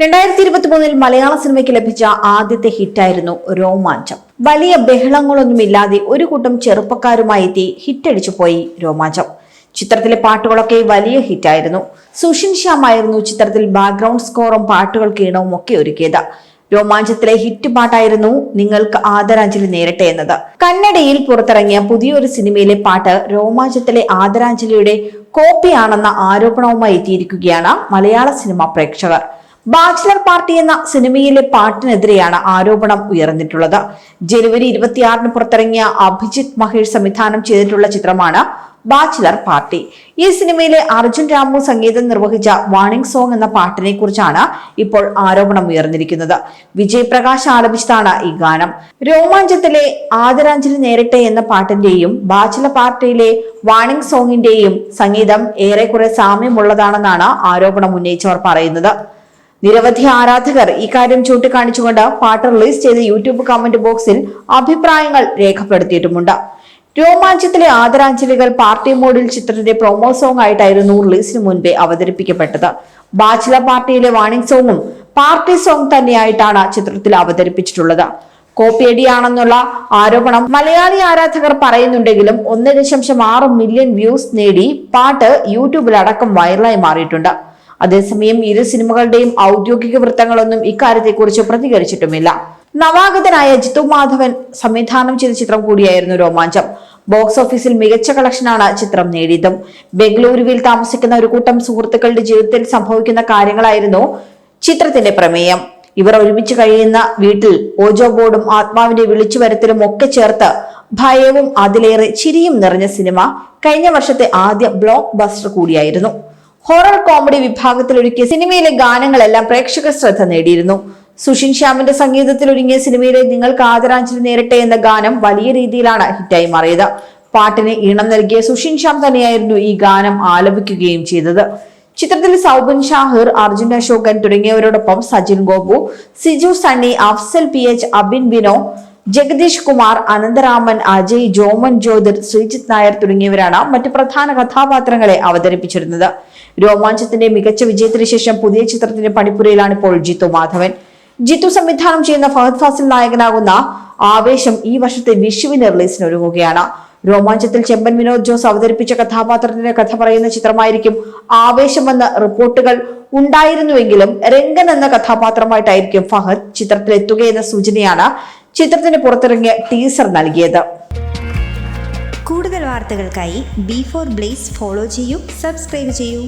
രണ്ടായിരത്തി ഇരുപത്തി മൂന്നിൽ മലയാള സിനിമയ്ക്ക് ലഭിച്ച ആദ്യത്തെ ഹിറ്റായിരുന്നു രോമാഞ്ചം. വലിയ ബഹളങ്ങളൊന്നുമില്ലാതെ ഒരു കൂട്ടം ചെറുപ്പക്കാരുമായി എത്തി ഹിറ്റടിച്ചു പോയി രോമാഞ്ചം. ചിത്രത്തിലെ പാട്ടുകളൊക്കെ വലിയ ഹിറ്റായിരുന്നു. സുഷിൻ ശ്യാം ആയിരുന്നു ചിത്രത്തിൽ ബാക്ക്ഗ്രൗണ്ട് സ്കോറും പാട്ടുകൾക്ക് ഈണവും ഒക്കെ ഒരുക്കിയത്. രോമാഞ്ചത്തിലെ ഹിറ്റ് പാട്ടായിരുന്നു നിങ്ങൾക്ക് ആദരാഞ്ജലി നേരട്ടെ എന്നത്. കന്നഡയിൽ പുറത്തിറങ്ങിയ പുതിയൊരു സിനിമയിലെ പാട്ട് രോമാഞ്ചത്തിലെ ആദരാഞ്ജലിയുടെ കോപ്പിയാണെന്ന ആരോപണവുമായി എത്തിയിരിക്കുകയാണ് മലയാള സിനിമാ പ്രേക്ഷകർ. ബാച്ചിലർ പാർട്ടി എന്ന സിനിമയിലെ പാട്ടിനെതിരെയാണ് ആരോപണം ഉയർന്നിട്ടുള്ളത്. ജനുവരി ഇരുപത്തിയാറിന് പുറത്തിറങ്ങിയ അഭിജിത് മഹേഷ് സംവിധാനം ചെയ്തിട്ടുള്ള ചിത്രമാണ് ബാച്ചിലർ പാർട്ടി. ഈ സിനിമയിലെ അർജുൻ രാമു സംഗീതം നിർവഹിച്ച വാണിംഗ് സോങ് എന്ന പാട്ടിനെ കുറിച്ചാണ് ഇപ്പോൾ ആരോപണം ഉയർന്നിരിക്കുന്നത്. വിജയ് പ്രകാശ് ആലപിച്ചതാണ് ഈ ഗാനം. രോമാഞ്ചത്തിലെ ആദരാഞ്ജലി നേരിട്ടെ എന്ന പാട്ടിന്റെയും ബാച്ചിലർ പാർട്ടിയിലെ വാണിംഗ് സോങ്ങിന്റെയും സംഗീതം ഏറെക്കുറെ സാമ്യമുള്ളതാണെന്നാണ് ആരോപണം ഉന്നയിച്ചവർ പറയുന്നത്. നിരവധി ആരാധകർ ഈ ഇക്കാര്യം ചൂണ്ടിക്കാണിച്ചുകൊണ്ട് പാട്ട് റിലീസ് ചെയ്ത യൂട്യൂബ് കമന്റ് ബോക്സിൽ അഭിപ്രായങ്ങൾ രേഖപ്പെടുത്തിയിട്ടുമുണ്ട്. രോമാഞ്ചത്തിലെ ആദരാഞ്ജലികൾ പാർട്ടി മോഡിൽ ചിത്രത്തിന്റെ പ്രൊമോ സോങ് ആയിട്ടായിരുന്നു റിലീസിന് മുൻപേ അവതരിപ്പിക്കപ്പെട്ടത്. ബാച്ചിലർ പാർട്ടിയിലെ വാണിംഗ് സോങ്ങും പാർട്ടി സോങ് തന്നെയായിട്ടാണ് ചിത്രത്തിൽ അവതരിപ്പിച്ചിട്ടുള്ളത്. കോപ്പിയടിയാണെന്നുള്ള ആരോപണം മലയാളി ആരാധകർ പറയുന്നുണ്ടെങ്കിലും ഒന്ന് ദശാംശം ആറ് മില്യൺ വ്യൂസ് നേടി പാട്ട് യൂട്യൂബിൽ അടക്കം വൈറലായി മാറിയിട്ടുണ്ട്. അതേസമയം ഇരു സിനിമകളുടെയും ഔദ്യോഗിക വൃത്തങ്ങളൊന്നും ഇക്കാര്യത്തെക്കുറിച്ച് പ്രതികരിച്ചിട്ടുമില്ല. നവാഗതനായ ജിത്തു മാധവൻ സംവിധാനം ചെയ്ത ചിത്രം കൂടിയായിരുന്നു രോമാഞ്ചം. ബോക്സ് ഓഫീസിൽ മികച്ച കളക്ഷനാണ് ചിത്രം നേടിയതും. ബംഗളൂരുവിൽ താമസിക്കുന്ന ഒരു കൂട്ടം സുഹൃത്തുക്കളുടെ ജീവിതത്തിൽ സംഭവിക്കുന്ന കാര്യങ്ങളായിരുന്നു ചിത്രത്തിന്റെ പ്രമേയം. ഇവർ ഒരുമിച്ച് കഴിയുന്ന വീട്ടിൽ ഓജോ ബോർഡും ആത്മാവിന്റെ വിളിച്ചു വരത്തലും ഒക്കെ ചേർത്ത് ഭയവും അതിലേറെ ചിരിയും നിറഞ്ഞ സിനിമ കഴിഞ്ഞ വർഷത്തെ ആദ്യ ബ്ലോക്ക് ബസ്റ്റർ കൂടിയായിരുന്നു. ഹൊറർ കോമഡി വിഭാഗത്തിൽ ഒരുക്കിയ സിനിമയിലെ ഗാനങ്ങളെല്ലാം പ്രേക്ഷക ശ്രദ്ധ നേടിയിരുന്നു. സുഷിൻ ശ്യാമിന്റെ സംഗീതത്തിൽ ഒരുങ്ങിയ സിനിമയിലെ നിങ്ങൾക്ക് ആദരാഞ്ജലി നേരട്ടെ എന്ന ഗാനം വലിയ രീതിയിലാണ് ഹിറ്റായി മാറിയത്. പാട്ടിന് ഈണം നൽകിയ സുഷിൻ ശ്യാം തന്നെയായിരുന്നു ഈ ഗാനം ആലപിക്കുകയും ചെയ്തത്. ചിത്രത്തിൽ സൗബിൻ ഷാഹിർ അർജുൻ അശോകൻ തുടങ്ങിയവരോടൊപ്പം സജിൻ ഗോപു സിജു സണ്ണി അഫ്സൽ പി എച്ച് അബിൻ ബിനോ ജഗദീഷ് കുമാർ അനന്തരാമൻ അജയ് ജോമൻ ജ്യോതിർ ശ്രീജിത് നായർ തുടങ്ങിയവരാണ് മറ്റ് പ്രധാന കഥാപാത്രങ്ങളെ അവതരിപ്പിച്ചിരുന്നത്. രോമാഞ്ചത്തിന്റെ മികച്ച വിജയത്തിന് ശേഷം പുതിയ ചിത്രത്തിന്റെ പണിപ്പുരയിലാണ് ഇപ്പോൾ ജിത്തു മാധവൻ. ജിത്തു സംവിധാനം ചെയ്യുന്ന ഫഹദ് ഫാസിൽ നായകനാകുന്ന ആവേശം ഈ വർഷത്തെ വിഷുവിന് റിലീസിന് ഒരുങ്ങുകയാണ് രോമാഞ്ചത്തിൽ ചെമ്പൻ വിനോദ് ജോസ് അവതരിപ്പിച്ച കഥാപാത്രത്തിന്റെ കഥ പറയുന്ന ചിത്രമായിരിക്കും ആവേശമെന്ന റിപ്പോർട്ടുകൾ ഉണ്ടായിരുന്നുവെങ്കിലും രംഗൻ എന്ന കഥാപാത്രമായിട്ടായിരിക്കും ഫഹദ് ചിത്രത്തിലെത്തുകയെന്ന സൂചനയാണ് ചിത്രത്തിന് പുറത്തിറങ്ങിയ ടീസർ നൽകിയത്. കൂടുതൽ വാർത്തകൾക്കായി ബി ഫോർ ബ്ലേസ് ഫോളോ ചെയ്യൂ സബ്സ്ക്രൈബ് ചെയ്യൂ.